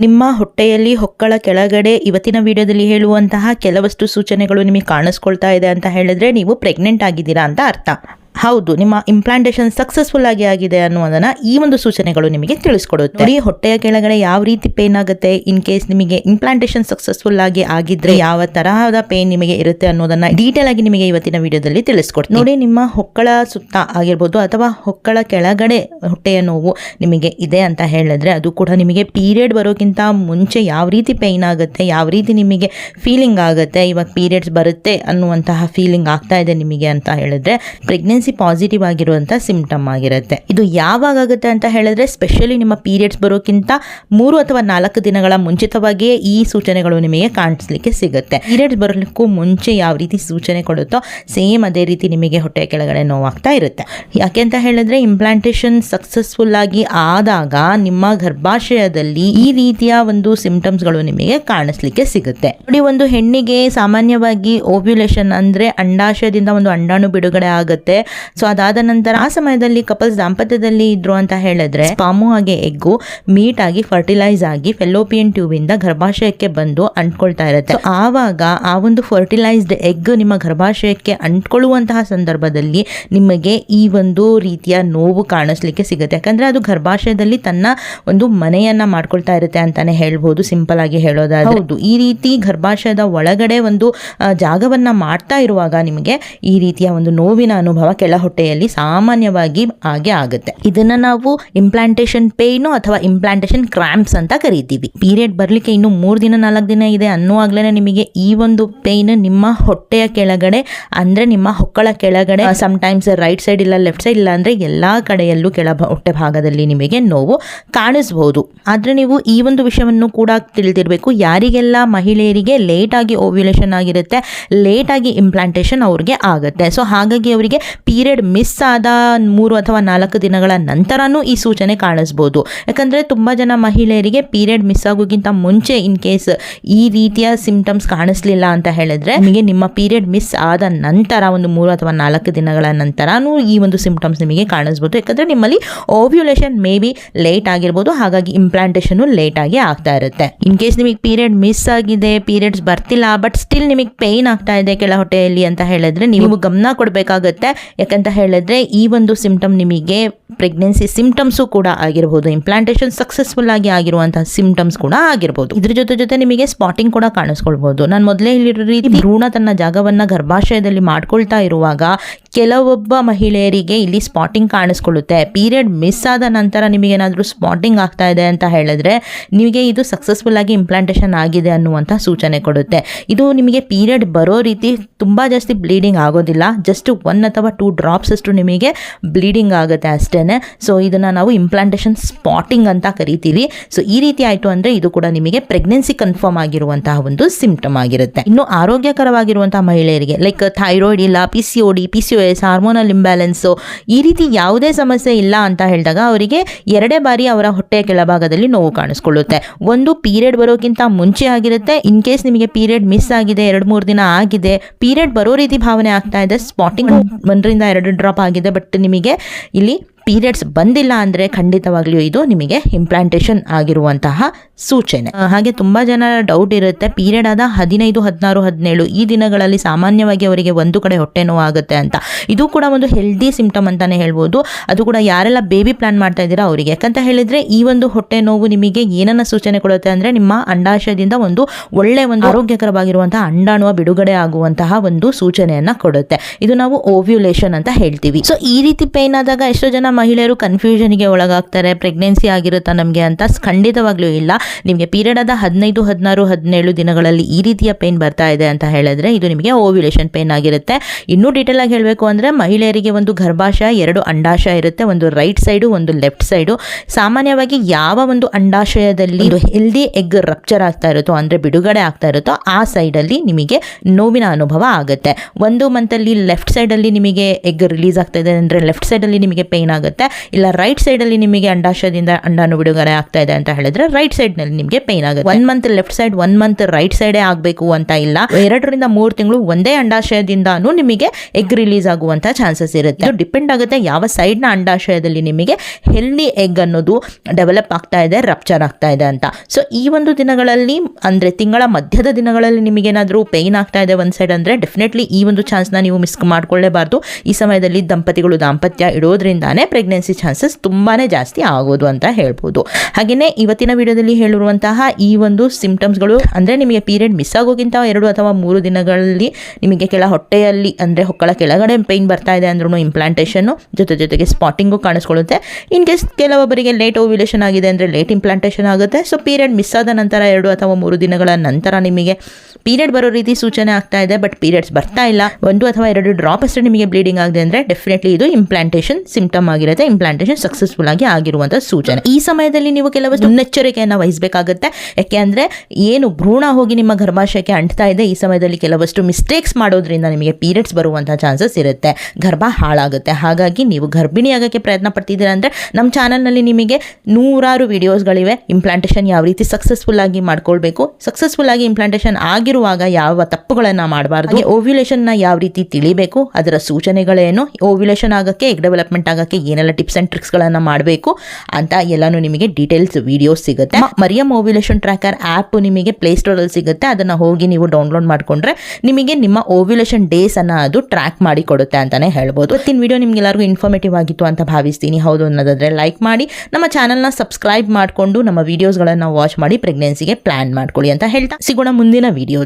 ನಿಮ್ಮ ಹೊಟ್ಟೆಯಲ್ಲಿ ಹೊಕ್ಕಳ ಕೆಳಗಡೆ ಇವತ್ತಿನ ವಿಡಿಯೋದಲ್ಲಿ ಹೇಳುವಂತಹ ಕೆಲವಷ್ಟು ಸೂಚನೆಗಳು ನಿಮಗೆ ಕಾಣಿಸ್ಕೊಳ್ತಾ ಇದೆ ಅಂತ ಹೇಳಿದ್ರೆ ನೀವು ಪ್ರೆಗ್ನೆಂಟ್ ಆಗಿದ್ದೀರಾ ಅಂತ ಅರ್ಥ. ಹೌದು ನಿಮ್ಮ ಇಂಪ್ಲಾಂಟೇಷನ್ ಸಕ್ಸಸ್ಫುಲ್ ಆಗಿ ಆಗಿದೆ ಅನ್ನುವುದನ್ನ ಈ ಒಂದು ಸೂಚನೆಗಳು ನಿಮಗೆ ತಿಳಿಸ್ಕೊಡುತ್ತೆ. ನೋಡಿ, ಹೊಟ್ಟೆಯ ಕೆಳಗಡೆ ಯಾವ ರೀತಿ ಪೇನ್ ಆಗುತ್ತೆ ಇನ್ ಕೇಸ್ ನಿಮಗೆ ಇಂಪ್ಲಾಂಟೇಷನ್ ಸಕ್ಸಸ್ಫುಲ್ ಆಗಿ ಆಗಿದ್ರೆ ಯಾವ ತರಹದ ಪೇನ್ ನಿಮಗೆ ಇರುತ್ತೆ ಅನ್ನೋದನ್ನ ಡೀಟೇಲ್ ಆಗಿ ನಿಮಗೆ ಇವತ್ತಿನ ವಿಡಿಯೋದಲ್ಲಿ ತಿಳಿಸ್ಕೊಡ್ತೀನಿ. ನೋಡಿ ನಿಮ್ಮ ಹೊಕ್ಕಳ ಸುತ್ತ ಆಗಿರ್ಬೋದು ಅಥವಾ ಹೊಕ್ಕಳ ಕೆಳಗಡೆ ಹೊಟ್ಟೆಯ ನೋವು ನಿಮಗೆ ಇದೆ ಅಂತ ಹೇಳಿದ್ರೆ ಅದು ಕೂಡ ನಿಮಗೆ ಪೀರಿಯಡ್ ಬರೋಕ್ಕಿಂತ ಮುಂಚೆ ಯಾವ ರೀತಿ ಪೇನ್ ಆಗುತ್ತೆ ಯಾವ ರೀತಿ ನಿಮಗೆ ಫೀಲಿಂಗ್ ಆಗುತ್ತೆ ಇವಾಗ ಪೀರಿಯಡ್ಸ್ ಬರುತ್ತೆ ಅನ್ನುವಂತಹ ಫೀಲಿಂಗ್ ಆಗ್ತಾ ಇದೆ ನಿಮಗೆ ಅಂತ ಹೇಳಿದ್ರೆ ಪ್ರೆಗ್ನೆನ್ಸಿ ಪಾಸಿಟಿವ್ ಆಗಿರುವಂಥ ಸಿಂಪ್ಟಮ್ ಆಗಿರುತ್ತೆ. ಇದು ಯಾವಾಗ ಆಗುತ್ತೆ ಅಂತ ಹೇಳಿದ್ರೆ ಸ್ಪೆಷಲಿ ನಿಮ್ಮ ಪೀರಿಯಡ್ಸ್ ಬರೋಕ್ಕಿಂತ ಮೂರು ಅಥವಾ ನಾಲ್ಕು ದಿನಗಳ ಮುಂಚಿತವಾಗಿಯೇ ಈ ಸೂಚನೆಗಳು ನಿಮಗೆ ಕಾಣಿಸ್ಲಿಕ್ಕೆ ಸಿಗುತ್ತೆ. ಪೀರಿಯಡ್ಸ್ ಬರಲಿಕ್ಕೂ ಮುಂಚೆ ಯಾವ ರೀತಿ ಸೂಚನೆ ಕೊಡುತ್ತೋ ಸೇಮ್ ಅದೇ ರೀತಿ ನಿಮಗೆ ಹೊಟ್ಟೆ ಕೆಳಗಡೆ ನೋವಾಗ್ತಾ ಇರುತ್ತೆ. ಯಾಕೆ ಅಂತ ಹೇಳಿದ್ರೆ ಇಂಪ್ಲಾಂಟೇಷನ್ ಸಕ್ಸಸ್ಫುಲ್ ಆಗಿ ಆದಾಗ ನಿಮ್ಮ ಗರ್ಭಾಶಯದಲ್ಲಿ ಈ ರೀತಿಯ ಒಂದು ಸಿಂಪ್ಟಮ್ಸ್ಗಳು ನಿಮಗೆ ಕಾಣಿಸ್ಲಿಕ್ಕೆ ಸಿಗುತ್ತೆ. ನೋಡಿ, ಒಂದು ಹೆಣ್ಣಿಗೆ ಸಾಮಾನ್ಯವಾಗಿ ಓವ್ಯುಲೇಷನ್ ಅಂದ್ರೆ ಅಂಡಾಶಯದಿಂದ ಒಂದು ಅಂಡಾಣು ಬಿಡುಗಡೆ ಆಗುತ್ತೆ. ಸೊ ಅದಾದ ನಂತರ ಆ ಸಮಯದಲ್ಲಿ ಕಪಲ್ಸ್ ದಾಂಪತ್ಯದಲ್ಲಿ ಇದ್ರು ಅಂತ ಹೇಳಿದ್ರೆ ಸ್ಪಾಮು ಹಾಗೆ ಎಗ್ಗು ಮೀಟ್ ಆಗಿ ಫರ್ಟಿಲೈಸ್ ಆಗಿ ಫೆಲೋಪಿಯನ್ ಟ್ಯೂಬ್ ಇಂದ ಗರ್ಭಾಶಯಕ್ಕೆ ಬಂದು ಅಂಟ್ಕೊಳ್ತಾ ಇರುತ್ತೆ. ಆವಾಗ ಆ ಒಂದು ಫರ್ಟಿಲೈಸ್ಡ್ ಎಗ್ ನಿಮ್ಮ ಗರ್ಭಾಶಯಕ್ಕೆ ಅಂಟ್ಕೊಳ್ಳುವಂತಹ ಸಂದರ್ಭದಲ್ಲಿ ನಿಮಗೆ ಈ ಒಂದು ರೀತಿಯ ನೋವು ಕಾಣಿಸ್ಲಿಕ್ಕೆ ಸಿಗುತ್ತೆ. ಯಾಕಂದ್ರೆ ಅದು ಗರ್ಭಾಶಯದಲ್ಲಿ ತನ್ನ ಒಂದು ಮನೆಯನ್ನ ಮಾಡ್ಕೊಳ್ತಾ ಇರುತ್ತೆ ಅಂತಾನೆ ಹೇಳ್ಬೋದು ಸಿಂಪಲ್ ಆಗಿ ಹೇಳೋದಾದ್ರೆ. ಹೌದು. ಈ ರೀತಿ ಗರ್ಭಾಶಯದ ಒಳಗಡೆ ಒಂದು ಜಾಗವನ್ನ ಮಾಡ್ತಾ ಇರುವಾಗ ನಿಮಗೆ ಈ ರೀತಿಯ ಒಂದು ನೋವಿನ ಅನುಭವ ಕೆಳ ಹೊಟ್ಟೆಯಲ್ಲಿ ಸಾಮಾನ್ಯವಾಗಿ ಹಾಗೆ ಆಗುತ್ತೆ. ಇದನ್ನ ನಾವು ಇಂಪ್ಲಾಂಟೇಷನ್ ಪೇಯ್ನು ಅಥವಾ ಇಂಪ್ಲಾಂಟೇಷನ್ ಕ್ರಾಂಪ್ಸ್ ಅಂತ ಕರಿತೀವಿ. ಪೀರಿಯಡ್ ಬರಲಿಕ್ಕೆ ಇನ್ನು ಮೂರು ದಿನ, ನಾಲ್ಕು ದಿನ ಇದೆ ಅನ್ನುವಾಗ್ಲೇ ನಿಮಗೆ ಈ ಒಂದು ಪೇಯ್ನ್ ನಿಮ್ಮ ಹೊಟ್ಟೆಯ ಕೆಳಗಡೆ ಅಂದ್ರೆ ನಿಮ್ಮ ಹೊಕ್ಕಳ ಕೆಳಗಡೆ ಟೈಮ್ಸ್ ರೈಟ್ ಸೈಡ್ ಇಲ್ಲ ಲೆಫ್ಟ್ ಸೈಡ್ ಇಲ್ಲ ಅಂದ್ರೆ ಎಲ್ಲಾ ಕಡೆಯಲ್ಲೂ ಕೆಳ ಹೊಟ್ಟೆ ಭಾಗದಲ್ಲಿ ನಿಮಗೆ ನೋವು ಕಾಣಿಸಬಹುದು ಆದ್ರೆ ನೀವು ಈ ಒಂದು ವಿಷಯವನ್ನು ಕೂಡ ತಿಳಿದಿರಬೇಕು. ಯಾರಿಗೆಲ್ಲ ಮಹಿಳೆಯರಿಗೆ ಲೇಟ್ ಆಗಿ ಓವ್ಯುಲೇಷನ್ ಆಗಿರುತ್ತೆ ಲೇಟ್ ಆಗಿ ಇಂಪ್ಲಾಂಟೇಷನ್ ಅವ್ರಿಗೆ ಆಗುತ್ತೆ. ಸೊ ಹಾಗಾಗಿ ಅವರಿಗೆ ಪೀರಿಯಡ್ ಮಿಸ್ ಆದ ಮೂರು ಅಥವಾ ನಾಲ್ಕು ದಿನಗಳ ನಂತರನೂ ಈ ಸೂಚನೆ ಕಾಣಿಸ್ಬೋದು. ಯಾಕಂದರೆ ತುಂಬ ಜನ ಮಹಿಳೆಯರಿಗೆ ಪೀರಿಯಡ್ ಮಿಸ್ ಆಗೋಕ್ಕಿಂತ ಮುಂಚೆ ಇನ್ ಕೇಸ್ ಈ ರೀತಿಯ ಸಿಂಪ್ಟಮ್ಸ್ ಕಾಣಿಸ್ಲಿಲ್ಲ ಅಂತ ಹೇಳಿದ್ರೆ, ನಿಮಗೆ ನಿಮ್ಮ ಪೀರಿಯಡ್ ಮಿಸ್ ಆದ ನಂತರ ಒಂದು ಮೂರು ಅಥವಾ ನಾಲ್ಕು ದಿನಗಳ ನಂತರನೂ ಈ ಒಂದು ಸಿಂಪ್ಟಮ್ಸ್ ನಿಮಗೆ ಕಾಣಿಸ್ಬೋದು. ಯಾಕಂದರೆ ನಿಮ್ಮಲ್ಲಿ ಓವ್ಯುಲೇಷನ್ ಮೇ ಬಿ ಲೇಟ್ ಆಗಿರ್ಬೋದು, ಹಾಗಾಗಿ ಇಂಪ್ಲಾಂಟೇಷನು ಲೇಟ್ ಆಗಿ ಆಗ್ತಾ ಇರುತ್ತೆ. ಇನ್ ಕೇಸ್ ನಿಮಗೆ ಪೀರಿಯಡ್ ಮಿಸ್ ಆಗಿದೆ, ಪೀರಿಯಡ್ಸ್ ಬರ್ತಿಲ್ಲ, ಬಟ್ ಸ್ಟಿಲ್ ನಿಮಗೆ ಪೇಯ್ನ್ ಆಗ್ತಾ ಇದೆ ಕೆಳ ಹೊಟ್ಟೆಯಲ್ಲಿ ಅಂತ ಹೇಳಿದ್ರೆ, ನೀವು ಗಮನ ಕೊಡಬೇಕಾಗುತ್ತೆ ಯಾಕಂತ ಹೇಳಿದ್ರೆ ಈ ಒಂದು ಸಿಂಪ್ಟಮ್ ನಿಮಗೆ ಪ್ರೆಗ್ನೆನ್ಸಿ ಸಿಂಪ್ಟಮ್ಸು ಕೂಡ ಆಗಿರ್ಬೋದು ಇಂಪ್ಲಾಂಟೇಷನ್ ಸಕ್ಸಸ್ಫುಲ್ ಆಗಿ ಆಗಿರುವಂತಹ ಸಿಂಪ್ಟಮ್ಸ್ ಕೂಡ ಆಗಿರ್ಬೋದು. ಇದ್ರ ಜೊತೆ ಜೊತೆ ನಿಮಗೆ ಸ್ಪಾಟಿಂಗ್ ಕೂಡ ಕಾಣಿಸ್ಕೊಳ್ಬಹುದು ನಾನು ಮೊದಲೇ ಹೇಳಿರೋ ರೀತಿ ಭ್ರೂಣ ತನ್ನ ಜಾಗವನ್ನ ಗರ್ಭಾಶಯದಲ್ಲಿ ಮಾಡ್ಕೊಳ್ತಾ ಇರುವಾಗ ಕೆಲವೊಬ್ಬ ಮಹಿಳೆಯರಿಗೆ ಇಲ್ಲಿ ಸ್ಪಾಟಿಂಗ್ ಕಾಣಿಸ್ಕೊಳ್ಳುತ್ತೆ. ಪೀರಿಯಡ್ ಮಿಸ್ ಆದ ನಂತರ ನಿಮಗೇನಾದರೂ ಸ್ಪಾಟಿಂಗ್ ಆಗ್ತಾ ಇದೆ ಅಂತ ಹೇಳಿದ್ರೆ ನಿಮಗೆ ಇದು ಸಕ್ಸಸ್ಫುಲ್ ಆಗಿ ಇಂಪ್ಲಾಂಟೇಷನ್ ಆಗಿದೆ ಅನ್ನುವಂಥ ಸೂಚನೆ ಕೊಡುತ್ತೆ. ಇದು ನಿಮಗೆ ಪೀರಿಯಡ್ ಬರೋ ರೀತಿ ತುಂಬ ಜಾಸ್ತಿ ಬ್ಲೀಡಿಂಗ್ ಆಗೋದಿಲ್ಲ. ಜಸ್ಟ್ ಒನ್ ಅಥವಾ ಟೂ ಡ್ರಾಪ್ಸ್ ಅಷ್ಟು ನಿಮಗೆ ಬ್ಲೀಡಿಂಗ್ ಆಗುತ್ತೆ ಅಷ್ಟೇ ಸೊ ಇದನ್ನು ನಾವು ಇಂಪ್ಲಾಂಟೇಷನ್ ಸ್ಪಾಟಿಂಗ್ ಅಂತ ಕರಿತೀವಿ. ಸೊ ಈ ರೀತಿ ಆಯಿತು ಅಂದರೆ ಇದು ಕೂಡ ನಿಮಗೆ ಪ್ರೆಗ್ನೆನ್ಸಿ ಕನ್ಫರ್ಮ್ ಆಗಿರುವಂತಹ ಒಂದು ಸಿಂಪ್ಟಮ್ ಆಗಿರುತ್ತೆ. ಇನ್ನು ಆರೋಗ್ಯಕರವಾಗಿರುವಂತಹ ಮಹಿಳೆಯರಿಗೆ ಲೈಕ್ ಥೈರಾಯ್ಡ್ ಇಲ್ಲ P C O D P C O S hormonal imbalance ಈ ರೀತಿ ಯಾವುದೇ ಸಮಸ್ಯೆ ಇಲ್ಲ ಅಂತ ಹೇಳಿದಾಗ ಅವರಿಗೆ ಎರಡೇ ಬಾರಿ ಅವರ ಹೊಟ್ಟೆಯ ಕೆಳಭಾಗದಲ್ಲಿ ನೋವು ಕಾಣಿಸ್ಕೊಳ್ಳುತ್ತೆ. ಒಂದು ಪೀರಿಯಡ್ ಬರೋಕ್ಕಿಂತ ಮುಂಚೆ ಆಗಿರುತ್ತೆ. ಇನ್ ಕೇಸ್ ನಿಮಗೆ ಪೀರಿಯಡ್ ಮಿಸ್ ಆಗಿದೆ, ಎರಡು, ಮೂರು ದಿನ ಆಗಿದೆ ಪೀರಿಯಡ್ ಬರೋ ರೀತಿ ಭಾವನೆ ಆಗ್ತಾ ಇದೆ ಸ್ಪಾಟಿಂಗ್ ಒಂದರಿಂದ ಎರಡು ಡ್ರಾಪ್ ಆಗಿದೆ ಬಟ್ ನಿಮಗೆ ಇಲ್ಲಿ ಪೀರಿಯಡ್ಸ್ ಬಂದಿಲ್ಲ ಅಂದರೆ ಖಂಡಿತವಾಗ್ಲೂ ಇದು ನಿಮಗೆ ಇಂಪ್ಲಾಂಟೇಷನ್ ಆಗಿರುವಂತಹ ಸೂಚನೆ. ಹಾಗೆ ತುಂಬ ಜನ ಡೌಟ್ ಇರುತ್ತೆ. ಪೀರಿಯಡ್ ಆದ ಹದಿನೈದು, ಹದಿನಾರು, ಹದಿನೇಳು ಈ ದಿನಗಳಲ್ಲಿ ಸಾಮಾನ್ಯವಾಗಿ ಅವರಿಗೆ ಒಂದು ಕಡೆ ಹೊಟ್ಟೆ ನೋವು ಆಗುತ್ತೆ ಅಂತ. ಇದು ಕೂಡ ಒಂದು ಹೆಲ್ದಿ ಸಿಂಪ್ಟಮ್ ಅಂತಾನೆ ಹೇಳ್ಬೋದು. ಅದು ಕೂಡ ಯಾರೆಲ್ಲ ಬೇಬಿ ಪ್ಲಾನ್ ಮಾಡ್ತಾ ಇದ್ದೀರಾ ಅವರಿಗೆ. ಯಾಕಂತ ಹೇಳಿದ್ರೆ ಈ ಒಂದು ಹೊಟ್ಟೆ ನೋವು ನಿಮಗೆ ಏನನ್ನ ಸೂಚನೆ ಕೊಡುತ್ತೆ ಅಂದರೆ ನಿಮ್ಮ ಅಂಡಾಶಯದಿಂದ ಒಂದು ಒಳ್ಳೆ ಒಂದು ಆರೋಗ್ಯಕರವಾಗಿರುವಂತಹ ಅಂಡಾಣುವ ಬಿಡುಗಡೆ ಆಗುವಂತಹ ಒಂದು ಸೂಚನೆಯನ್ನ ಕೊಡುತ್ತೆ. ಇದು ನಾವು ಓವ್ಯುಲೇಷನ್ ಅಂತ ಹೇಳ್ತೀವಿ. ಸೊ ಈ ರೀತಿ ಪೇನ್ ಆದಾಗ ಎಷ್ಟೋ ಜನ ಮಹಿಳೆಯರು ಕನ್ಫ್ಯೂಷನ್ಗೆ ಒಳಗಾಗ್ತಾರೆ ಪ್ರೆಗ್ನೆನ್ಸಿ ಆಗಿರುತ್ತಾ ನಮಗೆ ಅಂತ ಖಂಡಿತವಾಗ್ಲೂ ಇಲ್ಲ. ನಿಮಗೆ ಪೀರಿಯಡ್ ಆದ ಹದಿನೈದು, ಹದಿನಾರು, ಹದಿನೇಳು ದಿನಗಳಲ್ಲಿ ಈ ರೀತಿಯ ಪೇನ್ ಬರ್ತಾ ಇದೆ ಅಂತ ಹೇಳಿದ್ರೆ ಇದು ನಿಮಗೆ ಓವ್ಯುಲೇಷನ್ ಪೇನ್ ಆಗಿರುತ್ತೆ. ಇನ್ನೂ ಡೀಟೇಲ್ ಆಗಿ ಹೇಳಬೇಕು ಅಂದರೆ ಮಹಿಳೆಯರಿಗೆ ಒಂದು ಗರ್ಭಾಶಯ, ಎರಡು ಅಂಡಾಶಯ ಇರುತ್ತೆ. ಒಂದು ರೈಟ್ ಸೈಡು ಒಂದು ಲೆಫ್ಟ್ ಸೈಡು ಸಾಮಾನ್ಯವಾಗಿ ಯಾವ ಒಂದು ಅಂಡಾಶಯದಲ್ಲಿ ಹೆಲ್ದಿ ಎಗ್ ರಪ್ಚರ್ ಆಗ್ತಾ ಇರುತ್ತೋ, ಅಂದರೆ ಬಿಡುಗಡೆ ಆಗ್ತಾ ಇರುತ್ತೋ, ಆ ಸೈಡಲ್ಲಿ ನಿಮಗೆ ನೋವಿನ ಅನುಭವ ಆಗುತ್ತೆ. ಒಂದು ಮಂತಲ್ಲಿ ಲೆಫ್ಟ್ ಸೈಡಲ್ಲಿ ನಿಮಗೆ ಎಗ್ ರಿಲೀಸ್ ಆಗ್ತಾ ಇದೆ, ಅಂದರೆ ಲೆಫ್ಟ್ ಸೈಡಲ್ಲಿ ನಿಮಗೆ ಪೇನ್ ಆಗುತ್ತೆ. ಆಗುತ್ತೆ. ಇಲ್ಲ ರೈಟ್ ಸೈಡಲ್ಲಿ ನಿಮಗೆ ಅಂಡಾಶಯದಿಂದ ಅಂಡಾನು ಬಿಡುಗಡೆ ಆಗ್ತಾ ಇದೆ ಅಂತ ಹೇಳಿದ್ರೆ ರೈಟ್ ಸೈಡ್ನಲ್ಲಿ ನಿಮಗೆ ಪೇನ್ ಆಗುತ್ತೆ. One month left side one month right ಸೈಡೇ ಆಗಬೇಕು ಅಂತ ಇಲ್ಲ. ಎರಡರಿಂದ ಮೂರು ತಿಂಗಳು ಒಂದೇ ಅಂಡಾಶಯದಿಂದಾನು ನಿಮಗೆ ಎಗ್ ರಿಲೀಸ್ ಆಗುವಂಥ ಚಾನ್ಸಸ್ ಇರುತ್ತೆ. ಇದು ಡಿಪೆಂಡ್ ಆಗುತ್ತೆ ಯಾವ ಸೈಡ್ನ ಅಂಡಾಶಯದಲ್ಲಿ ನಿಮಗೆ ಹೆಲ್ದಿ ಎಗ್ ಅನ್ನೋದು ಡೆವಲಪ್ ಆಗ್ತಾ ಇದೆ ರಪ್ಚರ್ ಆಗ್ತಾ ಇದೆ ಅಂತ. ಸೊ ಈ ಒಂದು ದಿನಗಳಲ್ಲಿ, ಅಂದರೆ ತಿಂಗಳ ಮಧ್ಯದ ದಿನಗಳಲ್ಲಿ ನಿಮಗೇನಾದರೂ ಪೇಯ್ನ್ ಆಗ್ತಾ ಇದೆ ಒಂದು ಸೈಡ್ ಅಂದರೆ ಡೆಫಿನೆಟ್ಲಿ ಈ ಒಂದು ಚಾನ್ಸ್ನ ನೀವು ಮಿಸ್ ಮಾಡ್ಕೊಳ್ಳೇಬಾರ್ದು. ಈ ಸಮಯದಲ್ಲಿ ದಂಪತಿಗಳು ದಾಂಪತ್ಯ ಇಡೋದ್ರಿಂದಾನೇ ಪ್ರೆಗ್ನೆನ್ಸಿ ಚಾನ್ಸಸ್ ತುಂಬಾ ಜಾಸ್ತಿ ಆಗೋದು ಅಂತ ಹೇಳ್ಬೋದು. ಹಾಗೆಯೇ ಇವತ್ತಿನ ವಿಡಿಯೋದಲ್ಲಿ ಹೇಳಿರುವಂತಹ ಈ ಒಂದು ಸಿಂಪ್ಟಮ್ಸ್ಗಳು ಅಂದರೆ ನಿಮಗೆ ಪೀರಿಯಡ್ ಮಿಸ್ ಆಗೋಗಿಂತ ಎರಡು ಅಥವಾ ಮೂರು ದಿನಗಳಲ್ಲಿ ನಿಮಗೆ ಕೆಳ ಹೊಟ್ಟೆಯಲ್ಲಿ ಅಂದರೆ ಹೊಕ್ಕಳ ಕೆಳಗಡೆ ಪೈನ್ ಬರ್ತಾ ಇದೆ ಅಂದ್ರೂ ಇಂಪ್ಲಾಂಟೇಷನ್ನು ಜೊತೆ ಜೊತೆಗೆ ಸ್ಪಾಟಿಂಗು ಕಾಣಿಸ್ಕೊಳ್ಳುತ್ತೆ. ಇನ್ ಕೇಸ್ ಕೆಲವೊಬ್ಬರಿಗೆ ಲೇಟ್ ಓವ್ಯುಲೇಷನ್ ಆಗಿದೆ ಅಂದರೆ ಲೇಟ್ ಇಂಪ್ಲಾಂಟೇಷನ್ ಆಗುತ್ತೆ. ಸೊ ಪೀರಿಯಡ್ ಮಿಸ್ ಆದ ನಂತರ ಎರಡು ಅಥವಾ ಮೂರು ದಿನಗಳ ನಂತರ ನಿಮಗೆ ಪೀರಿಯಡ್ ಬರೋ ರೀತಿ ಸೂಚನೆ ಆಗ್ತಾ ಇದೆ ಬಟ್ ಪೀರಿಯಡ್ಸ್ ಬರ್ತಾ ಇಲ್ಲ. ಒಂದು ಅಥವಾ ಎರಡು ಡ್ರಾಪ್ ಅಷ್ಟೇ ನಿಮಗೆ ಬ್ಲೀಡಿಂಗ್ ಆಗಿದೆ ಅಂದರೆ ಡೆಫಿನೆಟ್ಲಿ ಇದು ಇಂಪ್ಲಾಂಟೇಷನ್ ಸಿಂಪ್ಟಮ್ ಆಗಿರುತ್ತೆ ಇಂಪ್ಲಾಂಟೇಷನ್ ಸಕ್ಸಸ್ಫುಲ್ ಆಗಿ ಆಗಿರುವಂಥ ಸೂಚನೆ. ಈ ಸಮಯದಲ್ಲಿ ನೀವು ಕೆಲವಷ್ಟು ಮುನ್ನೆಚ್ಚರಿಕೆಯನ್ನು ವಹಿಸಬೇಕಾಗುತ್ತೆ. ಯಾಕೆ ಅಂದರೆ, ಏನು ಭ್ರೂಣ ಹೋಗಿ ನಿಮ್ಮ ಗರ್ಭಾಶಯಕ್ಕೆ ಅಂಟ್ತಾ ಇದೆ, ಈ ಸಮಯದಲ್ಲಿ ಕೆಲವಷ್ಟು ಮಿಸ್ಟೇಕ್ಸ್ ಮಾಡೋದ್ರಿಂದ ನಿಮಗೆ ಪೀರಿಯಡ್ಸ್ ಬರುವಂಥ ಚಾನ್ಸಸ್ ಇರುತ್ತೆ. ಗರ್ಭ ಹಾಳಾಗುತ್ತೆ. ಹಾಗಾಗಿ ನೀವು ಗರ್ಭಿಣಿ ಆಗೋಕ್ಕೆ ಪ್ರಯತ್ನ ಪಡ್ತಿದ್ದೀರಾ ಅಂದರೆ, ನಮ್ಮ ಚಾನಲ್ನಲ್ಲಿ ನಿಮಗೆ ನೂರಾರು ವಿಡಿಯೋಸ್ಗಳಿವೆ ಇಂಪ್ಲಾಂಟೇಷನ್ ಯಾವ ರೀತಿ ಸಕ್ಸಸ್ಫುಲ್ ಆಗಿ ಮಾಡ್ಕೊಳ್ಬೇಕು ಸಕ್ಸಸ್ಫುಲ್ ಆಗಿ ಇಂಪ್ಲಾಂಟೇಷನ್ ಆಗಿರುವಾಗ ಯಾವ ತಪ್ಪುಗಳನ್ನು ಮಾಡಬಾರ್ದು ಓವ್ಯುಲೇಷನ್ನ ಯಾವ ರೀತಿ ತಿಳಿಬೇಕು, ಅದರ ಸೂಚನೆಗಳೇನು ಓವ್ಯುಲೇಷನ್ ಆಗಕ್ಕೆ ಎಗ್ ಡೆವಲಪ್ಮೆಂಟ್ ಆಗೋಕ್ಕೆ ಏನೆಲ್ಲ ಟಿಪ್ಸ್ ಆ್ಯಂಡ್ ಟ್ರಿಕ್ಸ್ಗಳನ್ನು ಮಾಡಬೇಕು ಅಂತ ಎಲ್ಲನೂ ನಿಮಗೆ ಡೀಟೇಲ್ಸ್ ವೀಡಿಯೋಸ್ ಸಿಗುತ್ತೆ. ಮರಿಯಂ ಓವ್ಯುಲೇಷನ್ ಟ್ರ್ಯಾಕರ್ ಆ್ಯಪ್ ನಿಮಗೆ ಪ್ಲೇಸ್ಟೋರಲ್ಲಿ ಸಿಗುತ್ತೆ. ಅದನ್ನು ಹೋಗಿ ನೀವು ಡೌನ್ಲೋಡ್ ಮಾಡಿಕೊಂಡ್ರೆ ನಿಮಗೆ ನಿಮ್ಮ ಓವ್ಯುಲೇಷನ್ ಡೇಸ್ ಅನ್ನ ಅದು ಟ್ರ್ಯಾಕ್ ಮಾಡಿ ಕೊಡುತ್ತೆ ಅಂತಾನೆ ಹೇಳ್ಬೋದು. ಇವತ್ತಿನ ವಿಡಿಯೋ ನಿಮಗೆಲ್ಲರಿಗೂ ಇನ್ಫಾರ್ಮೇಟಿವ್ ಆಗಿತ್ತು ಅಂತ ಭಾವಿಸ್ತೀನಿ. ಹೌದು ಅನ್ನೋದಾದ್ರೆ ಲೈಕ್ ಮಾಡಿ, ನಮ್ಮ ಚಾನಲ್ನ ಸಬ್ಸ್ಕ್ರೈಬ್ ಮಾಡಿಕೊಂಡು ನಮ್ಮ ವೀಡಿಯೋಸ್ಗಳನ್ನು ವಾಚ್ ಮಾಡಿ ಪ್ರೆಗ್ನೆನ್ಸಿಗೆ ಪ್ಲಾನ್ ಮಾಡ್ಕೊಳ್ಳಿ ಅಂತ ಹೇಳ್ತಾ ಸಿಗೋಣ ಮುಂದಿನ ವಿಡಿಯೋ